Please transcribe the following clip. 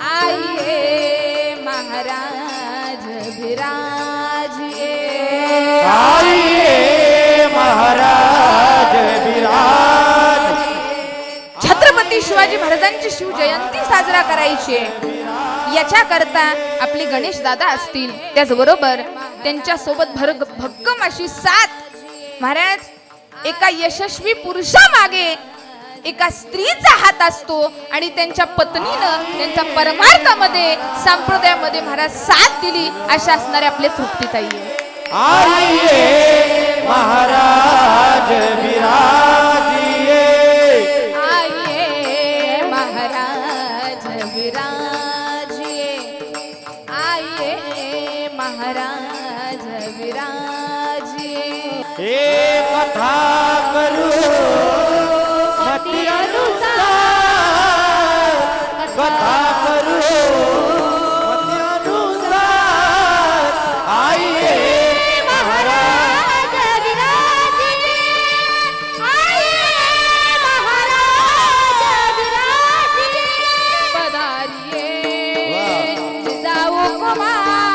आइए महाराज विराजिए आइए महाराज विराज। छत्रपती शिवाजी महाराजांची शिवजयंती साजरा करायची आहे. याच्याकरता आपले गणेश दादा असतील त्याचबरोबर त्यांच्यासोबत भर भक्कम अशी साथ. महाराज एका यशस्वी पुरुषामागे एका स्त्रीचा हात असतो आणि त्यांच्या पत्नीनं त्यांच्या परमार्थामध्ये संप्रदायामध्ये महाराज साथ दिली अशा असणारे आपले तृप्तीताई आहे. महाराज आइए महाराज महाराज विराजिए हे कथा 过吧。啊